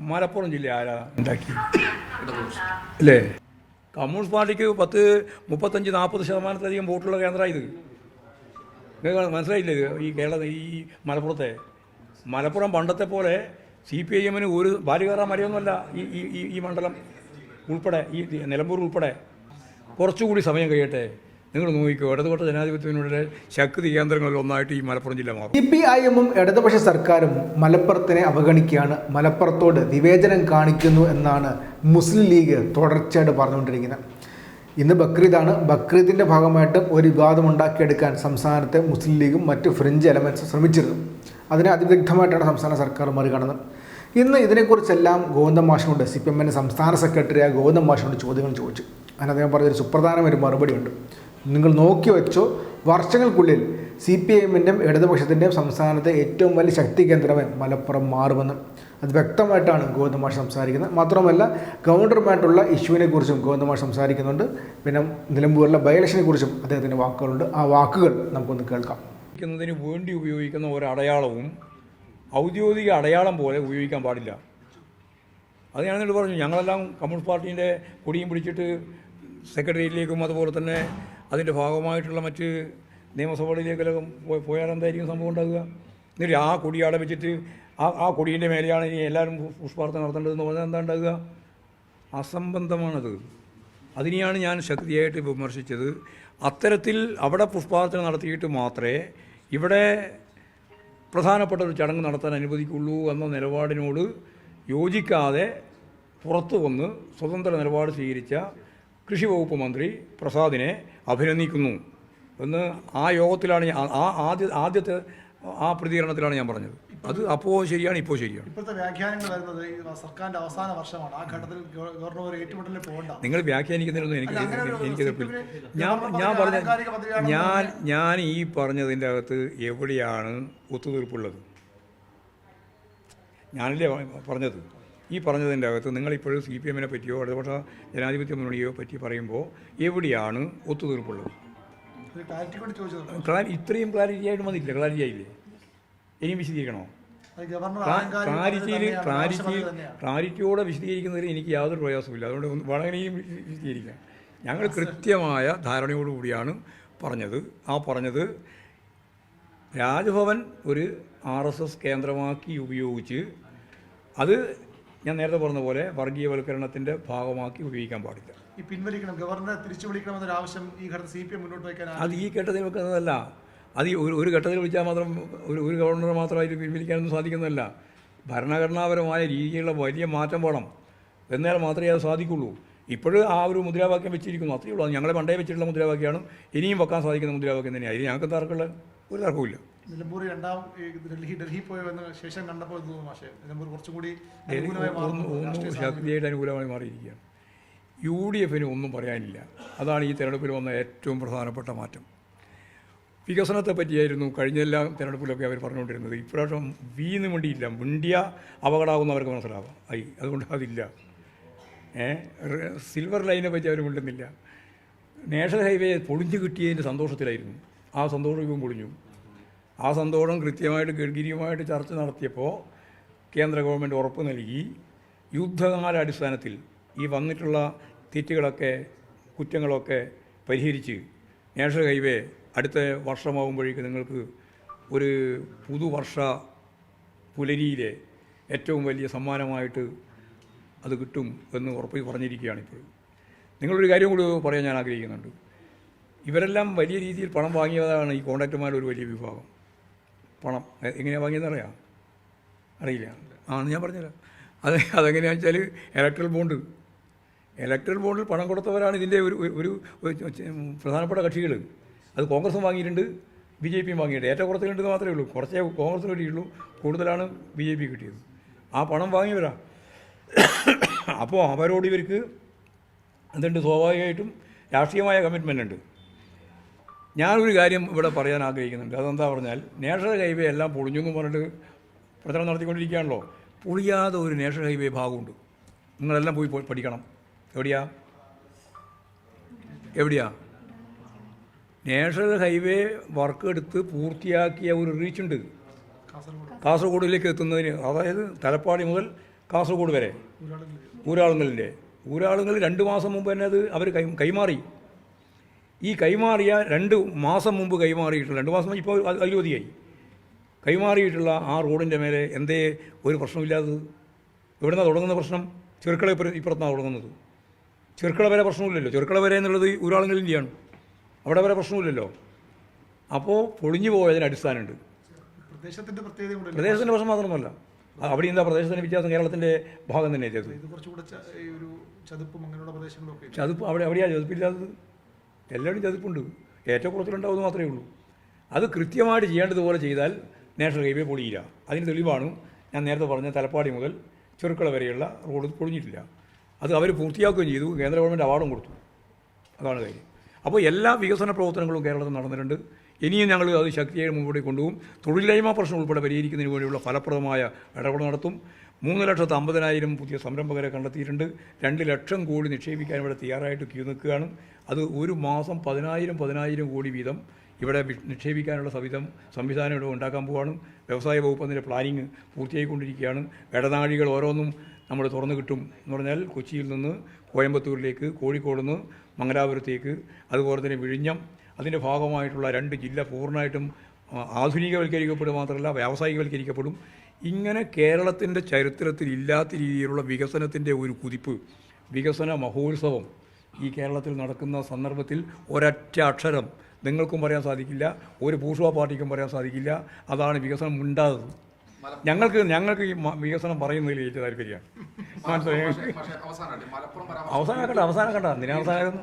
മലപ്പുറം ജില്ല ആരാ? ഉണ്ടാക്കി അല്ലേ? കമ്മ്യൂണിസ്റ്റ് പാർട്ടിക്ക് പത്ത് മുപ്പത്തഞ്ച് നാൽപ്പത് ശതമാനത്തിലധികം വോട്ടുള്ള കേന്ദ്രമാണ് ഇത്. നിങ്ങൾക്ക് മനസ്സിലായില്ലേ ഇത്? ഈ കേരള ഈ മലപ്പുറത്തെ. മലപ്പുറം പണ്ടത്തെ പോലെ സി പി ഐ എമ്മിന് ഒരു മറിയൊന്നുമല്ല ഈ ഈ ഈ- ഈ മണ്ഡലം ഉൾപ്പെടെ ഈ നിലമ്പൂർ ഉൾപ്പെടെ. കുറച്ചുകൂടി സമയം കഴിയട്ടെ. നിങ്ങൾ നോക്കിക്കോ ഇടതുപക്ഷ ജനാധിപത്യത്തിനുള്ള ശക്തി കേന്ദ്രങ്ങളിൽ ഒന്നായിട്ട് ഈ മലപ്പുറം ജില്ല മാറും. സി പി ഐ എമ്മും ഇടതുപക്ഷ സർക്കാരും മലപ്പുറത്തിനെ അവഗണിക്കുകയാണ്. മലപ്പുറത്തോട് വിവേചനം കാണിക്കുന്നു എന്നാണ് മുസ്ലിം ലീഗ് തുടർച്ചയായിട്ട് പറഞ്ഞുകൊണ്ടിരിക്കുന്നത്. ഇന്ന് ബക്രീദാണ്. ബക്രീദിന്റെ ഭാഗമായിട്ട് ഒരു വിവാദം ഉണ്ടാക്കിയെടുക്കാൻ സംസ്ഥാനത്തെ മുസ്ലിം ലീഗും മറ്റ് ഫ്രഞ്ച് എലമെൻസും ശ്രമിച്ചിരുന്നു. അതിനെ അതിവിദഗ്ധമായിട്ടാണ് സംസ്ഥാന സർക്കാർ മറികടന്നത്. ഇന്ന് ഇതിനെക്കുറിച്ചെല്ലാം ഗോവിന്ദം മാഷിനോട് സി പി എമ്മിന്റെ സംസ്ഥാന സെക്രട്ടറിയായ ഗോവിന്ദം മാഷിനോട് ചോദ്യങ്ങൾ ചോദിച്ചു. അതിന് അദ്ദേഹം പറഞ്ഞൊരു സുപ്രധാന ഒരു മറുപടിയുണ്ട്. നിങ്ങൾ നോക്കി വെച്ചോ. വർഷങ്ങൾക്കുള്ളിൽ സി പി എമ്മിന്റെയും ഇടതുപക്ഷത്തിന്റെയും സംസ്ഥാനത്തെ ഏറ്റവും വലിയ ശക്തി കേന്ദ്രമായി മലപ്പുറം മാറുമെന്ന്. അത് വ്യക്തമായിട്ടാണ് ഗോവിന്ദമാഷ് സംസാരിക്കുന്നത്. മാത്രമല്ല ഗവർണറുമായിട്ടുള്ള ഇഷ്യൂവിനെ കുറിച്ചും ഗോവിന്ദമാഷ് സംസാരിക്കുന്നുണ്ട്. പിന്നെ നിലമ്പൂരിലെ ബൈ ഇലക്ഷനെ കുറിച്ചും അദ്ദേഹത്തിന്റെ വാക്കുകളുണ്ട്. ആ വാക്കുകൾ നമുക്കൊന്ന് കേൾക്കാം. ഉപയോഗിക്കുന്നതിന് വേണ്ടി ഉപയോഗിക്കുന്ന ഒരു അടയാളവും ഔദ്യോഗിക അടയാളം പോലെ ഉപയോഗിക്കാൻ പാടില്ല. അത് ഞാൻ പറഞ്ഞു. ഞങ്ങളെല്ലാം കമ്മ്യൂണിസ്റ്റ് പാർട്ടീന്റെ കൊടിയും പിടിച്ചിട്ട് സെക്രട്ടേറിയറ്റിലേക്കും അതുപോലെ തന്നെ അതിന്റെ ഭാഗമായിട്ടുള്ള മറ്റ് നിയമസഭകളിലേക്കെല്ലാം പോയി- പോയാൽ എന്തായിരിക്കും സംഭവം ഉണ്ടാകുക? എന്നിട്ട് ആ കൊടി അവിടെ വെച്ചിട്ട് ആ ആ കൊടിയുടെ മേലെയാണ് ഇനി എല്ലാവരും പുഷ്പാർത്ഥം പുഷ്പാർത്ഥന നടത്തേണ്ടതെന്ന് പറഞ്ഞാൽ എന്താ ഉണ്ടാകുക? അസംബന്ധമാണത്. അതിനെയാണ് ഞാൻ ശക്തിയായിട്ട് വിമർശിച്ചത്. അത്തരത്തിൽ അവിടെ പുഷ്പാർച്ചന നടത്തിയിട്ട് മാത്രമേ ഇവിടെ പ്രധാനപ്പെട്ട ഒരു ചടങ്ങ് നടത്താൻ അനുവദിക്കുള്ളൂ എന്ന നിലപാടിനോട് യോജിക്കാതെ പുറത്തു വന്ന് സ്വതന്ത്ര നിലപാട് സ്വീകരിച്ച കൃഷി വകുപ്പ് മന്ത്രി പ്രസാദിനെ അഭിനന്ദിക്കുന്നു എന്ന് ആ യോഗത്തിലാണ് ഞാൻ ആ ആദ്യ ആദ്യത്തെ ആ പ്രതികരണത്തിലാണ് ഞാൻ പറഞ്ഞത്. അത് അപ്പോൾ ശരിയാണ് ഇപ്പോൾ ശരിയാണ്. ഇപ്പോഴത്തെ വ്യാഖ്യാനങ്ങൾ വരുന്നത് സർക്കാരിന്റെ അവസാന വർഷമാണ്. ആ ഘട്ടത്തിൽ ഗവർണർ ഏറ്റുമുട്ടലിൽ പോകണ്ട. നിങ്ങൾ വ്യാഖ്യാനിക്കുന്നതിലൊന്നും എനിക്ക് എനിക്ക് ഞാൻ ഞാൻ പറഞ്ഞ ഞാൻ ഞാൻ ഈ പറഞ്ഞതിന്റെ അകത്ത് എവിടെയാണ് ഒത്തുതീർപ്പുള്ളത്? ഞാനല്ലേ പറഞ്ഞത്? ഈ പറഞ്ഞതിന്റെ അകത്ത് നിങ്ങളിപ്പോഴും സി പി എമ്മിനെ പറ്റിയോ ഇടതുപക്ഷ ജനാധിപത്യ മുന്നണിയോ പറ്റി പറയുമ്പോൾ എവിടെയാണ് ഒത്തുതീർപ്പുള്ളത്? ക്ലാരി ഇത്രയും ക്ലാരിറ്റി ആയിട്ട് വന്നില്ല ക്ലാരിറ്റി ആയില്ലേ? ഇനിയും വിശദീകരിക്കണോ? ക്ലാരിറ്റിയിൽ ക്ലാരിറ്റി ക്ലാരിറ്റിയോടെ വിശദീകരിക്കുന്നതിൽ എനിക്ക് യാതൊരു പ്രയാസമില്ല അതുകൊണ്ട് ഒന്ന് വളരെയും വിശദീകരിക്കാം. ഞങ്ങൾ കൃത്യമായ ധാരണയോടുകൂടിയാണ് പറഞ്ഞത്. ആ പറഞ്ഞത് രാജ്ഭവൻ ഒരു ആർ എസ് എസ് കേന്ദ്രമാക്കി ഉപയോഗിച്ച് അത് ഞാൻ നേരത്തെ പറഞ്ഞ പോലെ വർഗീയവൽക്കരണത്തിന്റെ ഭാഗമാക്കി ഉപയോഗിക്കാൻ പാടില്ല. ഈ പിൻവലിക്കണം ഗവർണറെ തിരിച്ചു വിളിക്കണമെന്നൊരു ആവശ്യം ഈ ഘട്ടത്തിൽ സി പി എം മുന്നോട്ട് വയ്ക്കാൻ അത് ഈ ഘട്ടത്തിൽ വെക്കുന്നതല്ല. അത് ഈ ഒരു ഒരു ഘട്ടത്തിൽ വിളിച്ചാൽ മാത്രം ഒരു ഒരു ഗവർണർ മാത്രമായിട്ട് പിൻവലിക്കാനൊന്നും സാധിക്കുന്നതല്ല. ഭരണഘടനാപരമായ രീതിയിലുള്ള വലിയ മാറ്റം വേണം. എന്നാൽ മാത്രമേ അത് സാധിക്കുള്ളൂ. ഇപ്പോഴും ആ ഒരു മുദ്രാവാക്യം വെച്ചിരിക്കുന്നു. അത്രയേ ഉള്ളൂ. അത് ഞങ്ങളെ പണ്ടേ വെച്ചിട്ടുള്ള മുദ്രാവാക്യമാണ്. ഇനിയും വെക്കാൻ സാധിക്കുന്ന മുദ്രാവാക്യം തന്നെയാണ്. അതിന് ഞങ്ങൾക്ക് തർക്കമുള്ള ഒരു തർക്കവുമില്ല. നിലമ്പൂർ രണ്ടാം ഡൽഹി ഡൽഹി പോയി വന്ന ശേഷം കണ്ടപ്പോൾ തോന്നുന്നു പക്ഷേ നിലമ്പൂർ കുറച്ചും കൂടി ശക്തിയായിട്ട് അനുകൂലമായി മാറിയിരിക്കുകയാണ്. യു ഡി എഫിന് ഒന്നും പറയാനില്ല. അതാണ് ഈ തെരഞ്ഞെടുപ്പിൽ വന്ന ഏറ്റവും പ്രധാനപ്പെട്ട മാറ്റം. വികസനത്തെ പറ്റിയായിരുന്നു കഴിഞ്ഞ എല്ലാ തെരഞ്ഞെടുപ്പിലൊക്കെ അവർ പറഞ്ഞുകൊണ്ടിരുന്നത്. ഇപ്രാവശ്യം വീന്ന് മിണ്ടിയില്ല. മിണ്ടിയ അപകടമാകുന്നവർക്ക് മനസ്സിലാവാം. ഐ അതുകൊണ്ട് അതില്ല. സിൽവർ ലൈനെ പറ്റി അവർ മിണ്ടുന്നില്ല. നാഷണൽ ഹൈവേ പൊളിഞ്ഞു കിട്ടിയതിന്റെ സന്തോഷത്തിലായിരുന്നു. ആ സന്തോഷം ഇപ്പം പൊളിഞ്ഞു. ആ സന്തോഷം കൃത്യമായിട്ട് ഗഡ്ഗിരിയുമായിട്ട് ചർച്ച നടത്തിയപ്പോൾ കേന്ദ്ര ഗവൺമെന്റ് ഉറപ്പ് നൽകി. യുദ്ധകാലാടിസ്ഥാനത്തിൽ ഈ വന്നിട്ടുള്ള തെറ്റുകളൊക്കെ കുറ്റങ്ങളൊക്കെ പരിഹരിച്ച് നാഷണൽ ഹൈവേ അടുത്ത വർഷമാകുമ്പോഴേക്ക് നിങ്ങൾക്ക് ഒരു പുതുവർഷ പുലരിയിലെ ഏറ്റവും വലിയ സമ്മാനമായിട്ട് അത് കിട്ടും എന്ന് ഉറപ്പ് പറഞ്ഞിരിക്കുകയാണ് ഇപ്പോൾ നിങ്ങളൊരു കാര്യം കൂടി പറയാൻ ഞാൻ ആഗ്രഹിക്കുന്നുണ്ട്. ഇവരെല്ലാം വലിയ രീതിയിൽ പണം വാങ്ങിയതാണ് ഈ കോൺട്രാക്ടർമാരുടെ ഒരു വലിയ വിഭാഗം. പണം. എങ്ങനെയാണ് വാങ്ങിയതെന്ന് അറിയാം? അറിയില്ല. ആ ഞാൻ പറഞ്ഞുതരാം അത് അതെങ്ങനെയാണെന്ന് വെച്ചാൽ ഇലക്ട്രൽ ബോണ്ട് ഇലക്ട്രൽ ബോണ്ടിൽ പണം കൊടുത്തവരാണ് ഇതിന്റെ ഒരു ഒരു- പ്രധാനപ്പെട്ട കക്ഷികൾ അത് കോൺഗ്രസും വാങ്ങിയിട്ടുണ്ട് ബി ജെ പിയും വാങ്ങിയിട്ടുണ്ട്. ഏറ്റവും കുറച്ചിലുണ്ടെന്ന് മാത്രമേ ഉള്ളൂ. കുറച്ചേ കോൺഗ്രസിന് കിട്ടിയുള്ളൂ കൂടുതലാണ് ബി ജെ പി കിട്ടിയത്. ആ പണം വാങ്ങിയവരാ. അപ്പോൾ അവരോട് ഇവർക്ക് എന്തുണ്ട്? സ്വാഭാവികമായിട്ടും രാഷ്ട്രീയമായ കമ്മിറ്റ്മെന്റ് ഉണ്ട്. ഞാനൊരു കാര്യം ഇവിടെ പറയാൻ ആഗ്രഹിക്കുന്നുണ്ട്. അതെന്താ പറഞ്ഞാൽ നാഷണൽ ഹൈവേ എല്ലാം പൊളിഞ്ഞുങ്ങും പറഞ്ഞിട്ട് പ്രചരണം നടത്തിക്കൊണ്ടിരിക്കുകയാണല്ലോ. പൊളിയാതെ ഒരു നാഷണൽ ഹൈവേ ഭാഗമുണ്ട്. നിങ്ങളെല്ലാം പോയി പോയി പഠിക്കണം. എവിടെയാ? എവിടെയാ? നാഷണൽ ഹൈവേ വർക്ക് എടുത്ത് പൂർത്തിയാക്കിയ ഒരു റീച്ച് ഉണ്ട്. കാസർഗോഡ്. കാസർഗോഡിലേക്ക് എത്തുന്നതിന് അതായത് തലപ്പാടി മുതൽ കാസർഗോഡ് വരെ. ഊരാളുങ്കലിന്റെ. ഊരാളുങ്കൽ രണ്ട് മാസം മുമ്പ് തന്നെ അത് അവർ കൈ കൈമാറി. ഈ കൈമാറിയ രണ്ട് മാസം മുമ്പ് കൈമാറിയിട്ടുള്ള രണ്ട് മാസം ഇപ്പോൾ അതിലുമതിയായി കൈമാറിയിട്ടുള്ള ആ റോഡിന്റെ മേലെ എന്തേ ഒരു പ്രശ്നമില്ലാത്തത് എവിടുന്നാണ് തുടങ്ങുന്ന പ്രശ്നം? ചെറുക്കള ഇപ്പുറ- ഇപ്പുറത്താണ് തുടങ്ങുന്നത്. ചെറുക്കള വരെ പ്രശ്നമില്ലല്ലോ ചെറുക്കള വരെ എന്നുള്ളത് ഊരാളുങ്കലിന്റെയാണ് അവിടെ വരെ പ്രശ്നമില്ലല്ലോ അപ്പോൾ പൊളിഞ്ഞു പോയതിന് അടിസ്ഥാനമുണ്ട്. പ്രദേശത്തിന്റെ പ്രത്യേകത പ്രദേശത്തിന്റെ പ്രശ്നം മാത്രമല്ല. അവിടെ എന്താ പ്രദേശത്തിന്റെ വ്യത്യാസം? കേരളത്തിന്റെ ഭാഗം തന്നെ ചെയ്തത് ഇത് കുറച്ചുകൂടെ ചതുപ്പും അങ്ങനെയുള്ള പ്രദേശങ്ങളൊക്കെ ചതുപ്പ് അവിടെ അവിടെയാണ് ചതുപ്പില്ലാത്തത്? എല്ലാവരും ചതിപ്പുണ്ട്. ഏറ്റവും കുറച്ചിലുണ്ടാവുന്നത് മാത്രമേ ഉള്ളൂ. അത് കൃത്യമായിട്ട് ചെയ്യേണ്ടതുപോലെ ചെയ്താൽ നാഷണൽ ഹൈവേ പൊളിയില്ല. അതിന് തെളിവാണ് ഞാൻ നേരത്തെ പറഞ്ഞ തലപ്പാടി മുതൽ ചെറുക്കള വരെയുള്ള റോഡ് പൊളിഞ്ഞിട്ടില്ല. അത് അവർ പൂർത്തിയാക്കുകയും ചെയ്തു. കേന്ദ്ര ഗവൺമെന്റ് അവാർഡും കൊടുത്തു. അതാണ് കാര്യം. അപ്പോൾ എല്ലാ വികസന പ്രവർത്തനങ്ങളും കേരളത്തിൽ നടന്നിട്ടുണ്ട്. ഇനിയും ഞങ്ങൾ അത് ശക്തിയായി മുമ്പോട്ട് കൊണ്ടുപോകും. തൊഴിലില്ലായ്മ പ്രശ്നം ഉൾപ്പെടെ പരിഹരിക്കുന്നതിന് വേണ്ടിയുള്ള ഫലപ്രദമായ ഇടപെടൽ നടത്തും. മൂന്ന് ലക്ഷത്തി അമ്പതിനായിരം പുതിയ സംരംഭകരെ കണ്ടെത്തിയിട്ടുണ്ട്. രണ്ട് ലക്ഷം കോടി നിക്ഷേപിക്കാൻ ഇവിടെ തയ്യാറായിട്ട് ക്യൂ നിൽക്കുകയാണ്. അത് ഒരു മാസം പതിനായിരം പതിനായിരം കോടി വീതം ഇവിടെ നിക്ഷേപിക്കാനുള്ള സവിധം സംവിധാനം ഇവിടെ ഉണ്ടാക്കാൻ പോവുകയാണ് വ്യവസായ വകുപ്പ് അതിന്റെ പ്ലാനിങ് പൂർത്തിയായിക്കൊണ്ടിരിക്കുകയാണ്. ഇടനാഴികൾ ഓരോന്നും നമ്മൾ തുറന്നു കിട്ടും എന്ന് പറഞ്ഞാൽ കൊച്ചിയിൽ നിന്ന് കോയമ്പത്തൂരിലേക്ക് കോഴിക്കോട് നിന്ന് മംഗലാപുരത്തേക്ക് അതുപോലെ തന്നെ വിഴിഞ്ഞം. അതിന്റെ ഭാഗമായിട്ടുള്ള രണ്ട് ജില്ല പൂർണമായിട്ടും ആധുനികവൽക്കരിക്കപ്പെടും മാത്രമല്ല വ്യാവസായികവൽക്കരിക്കപ്പെടും. ഇങ്ങനെ കേരളത്തിന്റെ ചരിത്രത്തിൽ ഇല്ലാത്ത രീതിയിലുള്ള വികസനത്തിന്റെ ഒരു കുതിപ്പ് വികസന മഹോത്സവം ഈ കേരളത്തിൽ നടക്കുന്ന സന്ദർഭത്തിൽ ഒരൊറ്റ അക്ഷരം. നിങ്ങൾക്കും പറയാൻ സാധിക്കില്ല ഒരു പൂർവ പാർട്ടിക്കും പറയാൻ സാധിക്കില്ല. അതാണ് വികസനം ഉണ്ടാകുന്നത് ഞങ്ങൾക്ക് ഞങ്ങൾക്ക് ഈ വികസനം പറയുന്നതിൽ ഏറ്റ താല്പര്യമാണ്. അവസാന കണ്ട അവസാനം കണ്ട എന്തിനാ അവസാനം?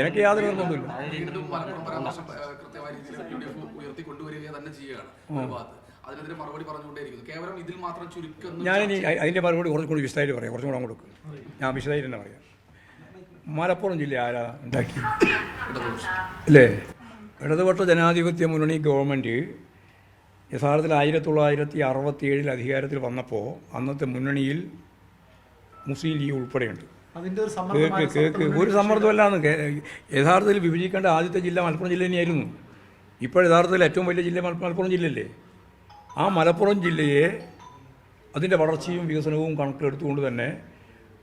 എനിക്ക് യാതൊരു നിർബന്ധമില്ല അതിനെതിരെ മറുപടി പറഞ്ഞുകൊണ്ടേയിരിക്കുന്നു. കേവലം ഇതിൽ മാത്രം ചുരുക്കം ഞാനിനി അതിന്റെ മറുപടി കുറച്ചും കൂടി വിശദമായിട്ട് പറയാം. കുറച്ചും കൂടെ അങ്ങോട്ട് കൊടുക്കും. ഞാൻ വിശദമായിട്ട് തന്നെ പറയാം. മലപ്പുറം ജില്ല ആരാ ഉണ്ടാക്കി അല്ലേ ഇടതുപക്ഷ ജനാധിപത്യ മുന്നണി ഗവൺമെന്റ് യഥാർത്ഥത്തിൽ ആയിരത്തി തൊള്ളായിരത്തി അറുപത്തി ഏഴിൽ അധികാരത്തിൽ വന്നപ്പോൾ അന്നത്തെ മുന്നണിയിൽ മുസ്ലിം ലീഗ് ഉൾപ്പെടെയുണ്ട്. കേക്ക് കേക്ക് ഒരു സമ്മർദ്ദമല്ലാന്ന് യഥാർത്ഥത്തിൽ വിഭജിക്കേണ്ട ആദ്യത്തെ ജില്ല മലപ്പുറം ജില്ല തന്നെയായിരുന്നു ഇപ്പോൾ യഥാർത്ഥത്തിൽ ഏറ്റവും വലിയ ജില്ല മലപ്പുറം ജില്ലയല്ലേ? ആ മലപ്പുറം ജില്ലയെ അതിന്റെ വളർച്ചയും വികസനവും കണക്കിലെടുത്തുകൊണ്ട് തന്നെ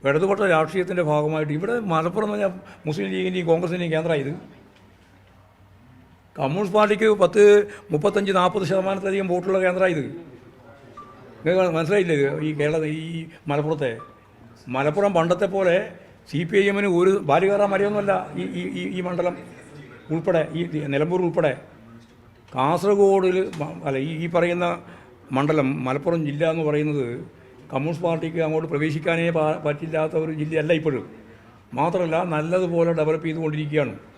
ഇടതുപക്ഷ രാഷ്ട്രീയത്തിന്റെ ഭാഗമായിട്ട് ഇവിടെ മലപ്പുറം എന്ന് പറഞ്ഞാൽ മുസ്ലിം ലീഗിന്റെയും കോൺഗ്രസിന്റെയും കേന്ദ്രമായത്. കമ്മ്യൂണിസ്റ്റ് പാർട്ടിക്ക് പത്ത് മുപ്പത്തഞ്ച് നാൽപ്പത് ശതമാനത്തിലധികം വോട്ടുള്ള കേന്ദ്രമായത്. നിങ്ങൾക്ക് മനസ്സിലായില്ലേ ഇത്? ഈ കേരള ഈ മലപ്പുറത്തെ? മലപ്പുറം പണ്ടത്തെ പോലെ സി പി ഐ എമ്മിന് ഒരു ബാലികേറാൻ മറിയൊന്നുമല്ല ഈ ഈ ഈ- ഈ മണ്ഡലം ഉൾപ്പെടെ ഈ നിലമ്പൂർ ഉൾപ്പെടെ. കാസർഗോഡിൽ അല്ല ഈ ഈ പറയുന്ന മണ്ഡലം മലപ്പുറം ജില്ല എന്ന് പറയുന്നത് കമ്മ്യൂണിസ്റ്റ് പാർട്ടിക്ക് അങ്ങോട്ട് പ്രവേശിക്കാനേ പറ്റില്ലാത്ത ഒരു ജില്ലയല്ല ഇപ്പോഴും. മാത്രമല്ല നല്ലതുപോലെ ഡെവലപ്പ് ചെയ്തുകൊണ്ടിരിക്കുകയാണ്.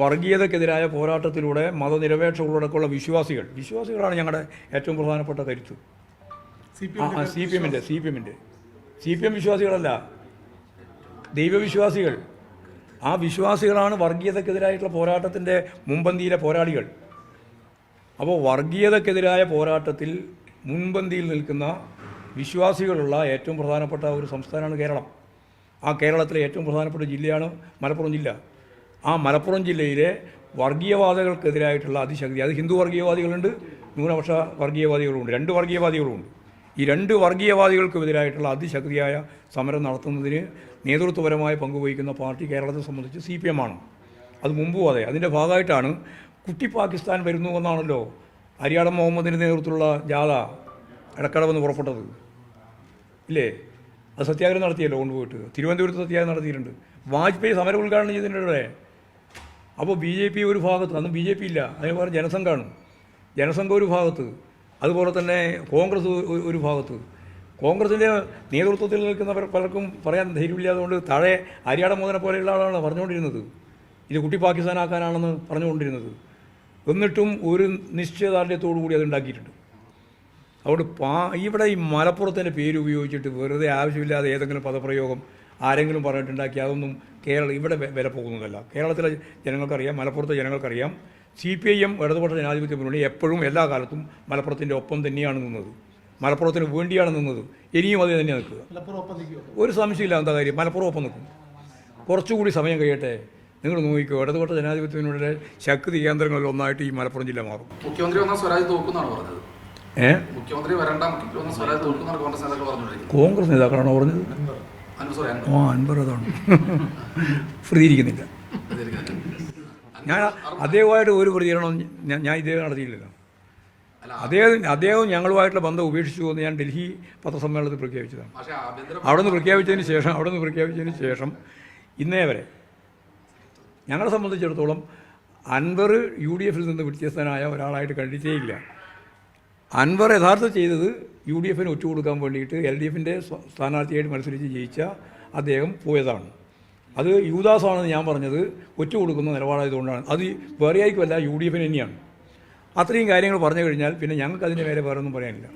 വർഗീയതക്കെതിരായ പോരാട്ടത്തിലൂടെ മതനിരപേക്ഷകളോടൊക്കെയുള്ള വിശ്വാസികൾ വിശ്വാസികളാണ് ഞങ്ങളുടെ ഏറ്റവും പ്രധാനപ്പെട്ട കരുത്ത്. ആ സി പി എമ്മിന്റെ സി പി എമ്മിന്റെ സി പി എം വിശ്വാസികളല്ല ദൈവവിശ്വാസികൾ. ആ വിശ്വാസികളാണ് വർഗീയതക്കെതിരായിട്ടുള്ള പോരാട്ടത്തിന്റെ മുൻപന്തിയിലെ പോരാളികൾ. അപ്പോൾ വർഗീയതക്കെതിരായ പോരാട്ടത്തിൽ മുൻപന്തിയിൽ നിൽക്കുന്ന വിശ്വാസികളുള്ള ഏറ്റവും പ്രധാനപ്പെട്ട ഒരു സംസ്ഥാനമാണ് കേരളം. ആ കേരളത്തിലെ ഏറ്റവും പ്രധാനപ്പെട്ട ജില്ലയാണ് മലപ്പുറം ജില്ല. ആ മലപ്പുറം ജില്ലയിലെ വർഗീയവാദികൾക്കെതിരായിട്ടുള്ള അതിശക്തി. അത് ഹിന്ദു വർഗീയവാദികളുണ്ട് ന്യൂനപക്ഷ വർഗീയവാദികളുണ്ട് രണ്ട് വർഗീയവാദികളുണ്ട് ഈ രണ്ട് വർഗീയവാദികൾക്കെതിരായിട്ടുള്ള അതിശക്തിയായ സമരം നടത്തുന്നതിന് നേതൃത്വപരമായ പങ്കുവഹിക്കുന്ന പാർട്ടി കേരളത്തെ സംബന്ധിച്ച് സി പി എം ആണ്. അത് മുമ്പും അതെ. അതിന്റെ ഭാഗമായിട്ടാണ് കുട്ടി പാകിസ്ഥാൻ വരുന്നു എന്നാണല്ലോ അരിയാടം മുഹമ്മദിന്റെ നേതൃത്വത്തിലുള്ള ജാഥ ഇടക്കടവെന്ന് പുറപ്പെട്ടത്. ഇല്ലേ? അത് സത്യാഗ്രഹം നടത്തിയല്ലോ കൊണ്ടുപോയിട്ട്. തിരുവനന്തപുരത്ത് സത്യാഗ്രഹം നടത്തിയിട്ടുണ്ട്. വാജ്പേയി സമരം ഉദ്ഘാടനം ചെയ്തിട്ടുണ്ട് അപ്പോൾ ബി ജെ പി ഒരു ഭാഗത്ത് അന്ന് ബി ജെ പി ഇല്ല അതിന് അതേപോലെ ജനസംഘമാണ് ജനസംഘം ഒരു ഭാഗത്ത് അതുപോലെ തന്നെ കോൺഗ്രസ് ഒരു- ഭാഗത്ത്. കോൺഗ്രസിന്റെ നേതൃത്വത്തിൽ നിൽക്കുന്നവർ പലർക്കും പറയാൻ ധൈര്യമില്ലാതുകൊണ്ട് താഴെ അരിയാട മോദനെ പോലെയുള്ള ആളാണ് പറഞ്ഞുകൊണ്ടിരുന്നത്. ഇത് കുട്ടി പാകിസ്ഥാനാക്കാനാണെന്ന് പറഞ്ഞുകൊണ്ടിരുന്നത്. എന്നിട്ടും ഒരു നിശ്ചയദാർഢ്യത്തോടു കൂടി അത് ഉണ്ടാക്കിയിട്ടുണ്ട്. അതുകൊണ്ട് പാ ഇവിടെ ഈ മലപ്പുറത്തിന്റെ പേര് ഉപയോഗിച്ചിട്ട് വെറുതെ ആവശ്യമില്ലാതെ ഏതെങ്കിലും പദപ്രയോഗം ആരെങ്കിലും പറഞ്ഞിട്ടുണ്ടാക്കി അതൊന്നും കേരളം ഇവിടെ വരെ വില പോകുന്നതല്ല. കേരളത്തിലെ ജനങ്ങൾക്കറിയാം മലപ്പുറത്തെ ജനങ്ങൾക്കറിയാം സി പി ഐ എം ഇടതുപക്ഷ ജനാധിപത്യ മുന്നണി എപ്പോഴും എല്ലാ കാലത്തും മലപ്പുറത്തിന്റെ ഒപ്പം തന്നെയാണ് നിന്നത്. മലപ്പുറത്തിന് വേണ്ടിയാണ് നിന്നത്. ഇനിയും അത് തന്നെ നിൽക്കുക. ഒരു സംശയമില്ല എന്താ കാര്യം? മലപ്പുറം ഒപ്പം നിൽക്കും. കുറച്ചുകൂടി സമയം കഴിയട്ടെ. നിങ്ങൾ നോക്കിക്കോ ഇടതുപക്ഷ ജനാധിപത്യത്തിനുള്ള ശക്തി കേന്ദ്രങ്ങളിൽ ഒന്നായിട്ട് ഈ മലപ്പുറം ജില്ല മാറും. മുഖ്യമന്ത്രി വന്നാൽ സ്വരാജ് തോക്കുന്നാണ് പറഞ്ഞത്. ഏഹ് മുഖ്യമന്ത്രി വരണ്ട മുഖ്യമന്ത്രി സ്വരാജ് കോൺഗ്രസ് നേതാക്കൾ കോൺഗ്രസ് നേതാക്കളാണോ പറഞ്ഞത്? ആ അൻപർ ഫ്രീ ഇരിക്കുന്നില്ല. ഞാൻ അദ്ദേഹമായിട്ട് ഒരു പ്രതികരണം ഞാൻ ഞാൻ ഇദ്ദേഹം നടത്തിയില്ലല്ലോ അദ്ദേഹം അദ്ദേഹം ഞങ്ങളുമായിട്ടുള്ള ബന്ധം ഉപേക്ഷിച്ചു എന്ന് ഞാൻ ഡൽഹി പത്രസമ്മേളനത്തിൽ പ്രഖ്യാപിച്ചതാണ്. അവിടെ നിന്ന് പ്രഖ്യാപിച്ചതിന് ശേഷം അവിടെ നിന്ന് പ്രഖ്യാപിച്ചതിന് ശേഷം ഇന്നേ വരെ ഞങ്ങളെ സംബന്ധിച്ചിടത്തോളം അൻവർ യു ഡി എഫിൽ നിന്ന് വ്യത്യസ്തനായ ഒരാളായിട്ട് കണ്ടിട്ടേയില്ല അൻവർ യഥാർത്ഥം ചെയ്തത് യു ഡി എഫിന് ഒറ്റുകൊടുക്കാൻ വേണ്ടിയിട്ട് എൽ ഡി എഫിന്റെ സ്ഥാനാർത്ഥിയായിട്ട് മത്സരിച്ച് ജയിച്ച അദ്ദേഹം പോയതാണ്. അത് യുവദാസാണെന്ന് ഞാൻ പറഞ്ഞത് ഒറ്റ കൊടുക്കുന്ന നിലപാടായതുകൊണ്ടാണ്. അത് വേറെ ആയിക്കുമല്ല യു ഡി എഫിന് തന്നെയാണ്. അത്രയും കാര്യങ്ങൾ പറഞ്ഞു കഴിഞ്ഞാൽ പിന്നെ ഞങ്ങൾക്ക് അതിന്റെ മേലെ വേറെ ഒന്നും പറയാനില്ല